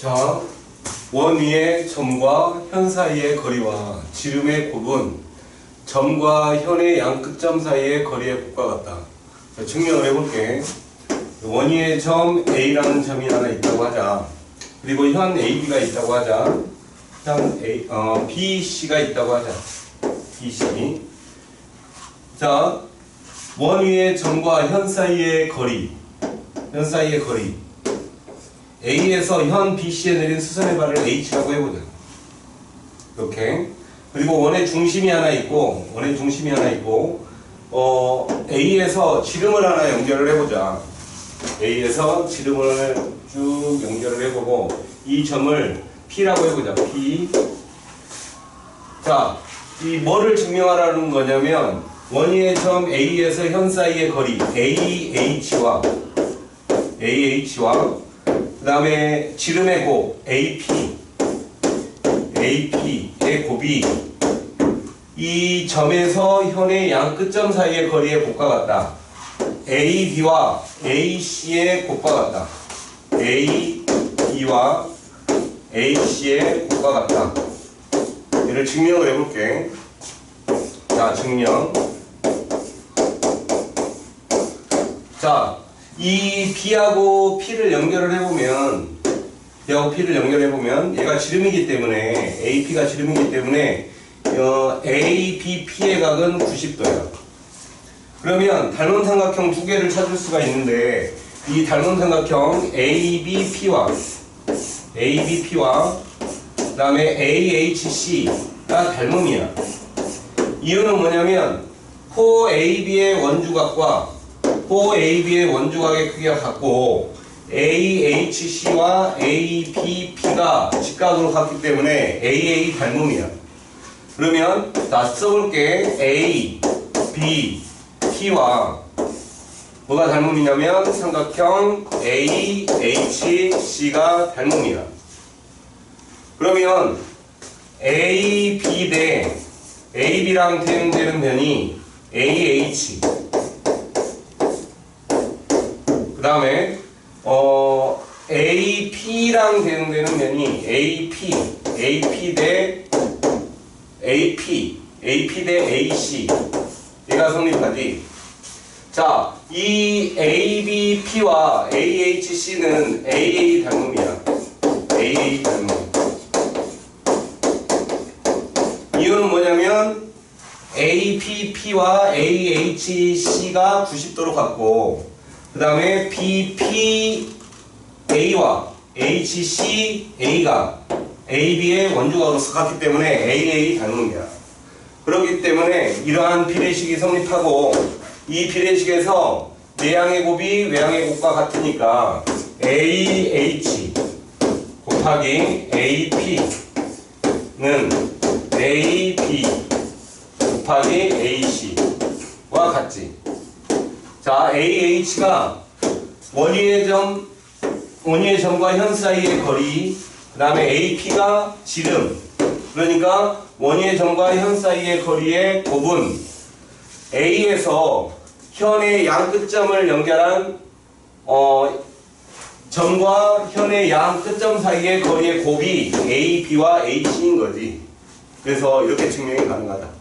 자, 원 위의 점과 현 사이의 거리와 지름의 곱은 점과 현의 양 끝점 사이의 거리의 곱과 같다. 자, 증명을 해볼게. 원 위의 점 A라는 점이 하나 있다고 하자. 그리고 현 AB가 있다고 하자. 현 A, 어, BC가 있다고 하자. BC. 자, 원 위의 점과 현 사이의 거리. 현 사이의 거리. A에서 현 BC에 내린 수선의 발을 H라고 해보자. 이렇게. 그리고 원의 중심이 하나 있고, 원의 중심이 하나 있고, 어, A에서 지름을 하나 연결을 해보자. A에서 지름을 쭉 연결을 해보고, 이 점을 P라고 해보자. P. 자, 이 뭐를 증명하라는 거냐면, 원위의 점 A에서 현 사이의 거리, AH와, AH와, 그 다음에 지름의 곱 AP AP의 곱이 이 점에서 현의 양 끝점 사이의 거리의 곱과 같다. AB와 AC의 곱과 같다. AB와 AC의 곱과 같다. 얘를 증명을 해볼게. 자, 증명. 자, 이 B하고 P를 연결을 해보면 B하고 P를 연결해보면 얘가 지름이기 때문에 AP가 지름이기 때문에 어, ABP의 각은 90도야. 그러면 닮은 삼각형 두 개를 찾을 수가 있는데 이 닮은 삼각형 ABP와 ABP와 그 다음에 AHC가 닮음이야. 이유는 뭐냐면 호 AB의 원주각과 호 AB의 원주각의 크기가 같고 AHC와 ABP가 직각으로 같기 때문에 AA 닮음이야. 그러면 다 써볼게. A, B, P와 뭐가 닮음이냐면 삼각형 AHC가 닮음이야. 그러면 AB 대 AB랑 대응되는 면이 AH 그 다음에 어, AP랑 대응되는 면이 AP, AP 대 AP, AP 대 AC 얘가 성립하지. 자, 이 ABP와 AHC는 AA 닮음이야. AA 닮음. 이유는 뭐냐면 APP와 AHC가 90도로 같고 그 다음에 BPA와 HCA가 AB의 원주각으로서 같기 때문에 AA 닮음이야. 그렇기 때문에 이러한 비례식이 성립하고 이 비례식에서 내양의 곱이 외양의 곱과 같으니까 AH 곱하기 AP는 AB 곱하기 AC와 같지. 자, AH가 원위의 점, 원위의 점과 현 사이의 거리, 그 다음에 AP가 지름. 그러니까 원위의 점과 현 사이의 거리의 곱은 A에서 현의 양 끝점을 연결한 어, 점과 현의 양 끝점 사이의 거리의 곱이 A, B와 H인 거지. 그래서 이렇게 증명이 가능하다.